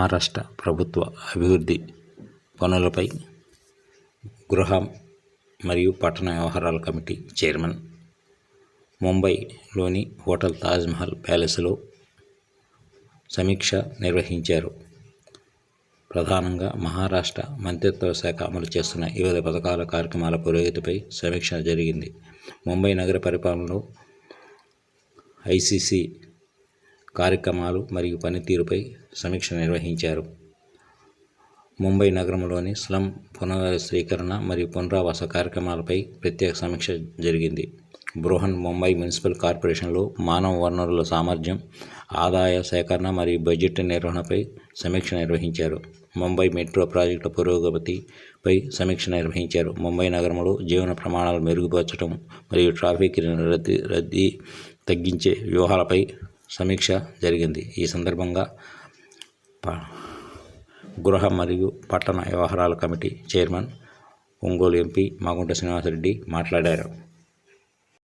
మహారాష్ట్ర ప్రభుత్వ అభివృద్ధి పనులపై గృహ మరియు పట్టణ వ్యవహారాల కమిటీ చైర్మన్. ముంబైలోని హోటల్ తాజ్మహల్ ప్యాలెస్లో సమీక్ష నిర్వహించారు. ప్రధానంగా మహారాష్ట్ర మంత్రిత్వ శాఖ అమలు చేస్తున్న వివిధ పథకాల కార్యక్రమాల పురోగతిపై సమీక్ష జరిగింది. ముంబై నగర పరిపాలనలో ఐసీసీ కార్యక్రమాలు మరియు పనితీరుపై సమీక్ష నిర్వహించారు. ముంబై నగరంలోని స్లమ్ పునర్వ్యవస్థీకరణ మరియు పునరావాస కార్యక్రమాలపై ప్రత్యేక సమీక్ష జరిగింది. బృహన్ ముంబై మున్సిపల్ కార్పొరేషన్లో మానవ వనరుల సామర్థ్యం ఆదాయ సేకరణ మరియు బడ్జెట్ నిర్వహణపై సమీక్ష నిర్వహించారు. ముంబై మెట్రో ప్రాజెక్టుల పురోగతిపై సమీక్ష నిర్వహించారు. ముంబై నగరంలో జీవన ప్రమాణాలు మెరుగుపరచడం మరియు ట్రాఫిక్ రద్దీ రద్దీ తగ్గించే వ్యూహాలపై సమీక్ష జరిగింది. ఈ సందర్భంగా ప గృహ మరియు పట్టణ వ్యవహారాల committee chairman Ongole MP Magunta Srinivasareddy మాట్లాడారు.